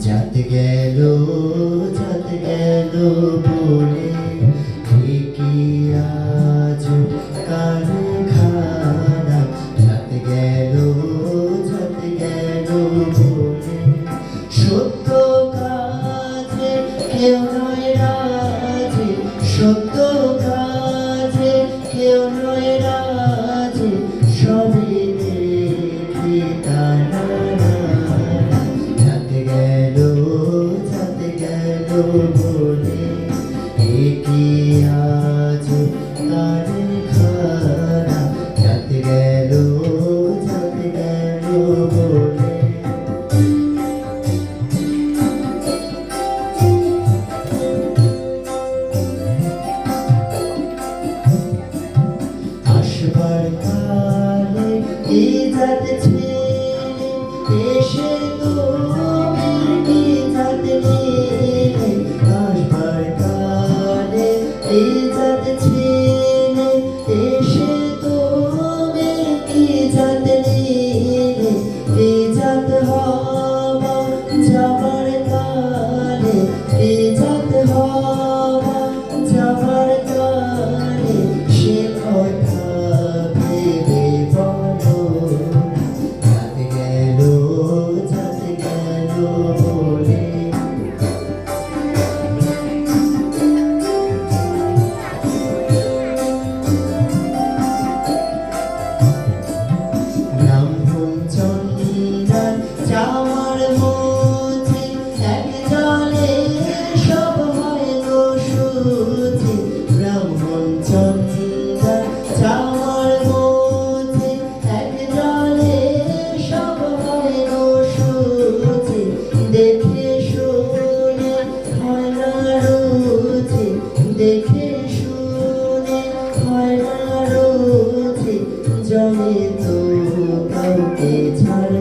যাতে গেল যাতে গেল বলে কি আজ কারখানা? যাতে গেল যাতে গেল বলে সত্য কাজে কেউ নয় রাজে। সত্য কাজে কেউ নয় রাজে। সবই দেখি তারা। আসবার কালে যাচ্ছে এসে তুমি জলে তো কাউকে ছাড়বে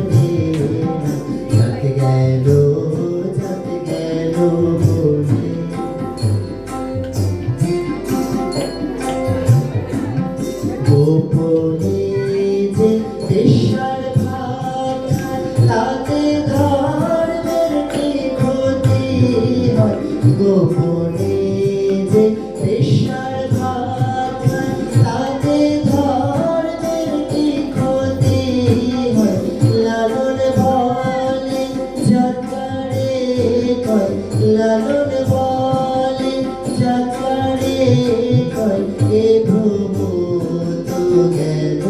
গোপনে যে দেশার ভাত তাতে ধর্মের কি ক্ষতি হয়? লালন বলে জগাড়ে কয়, লালন বলে জগাড়ে কয়, এ ভ্রম তো গেল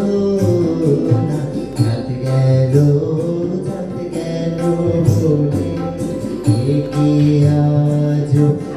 না যাতে গেল যাতে গেল এ কি 안녕하세요.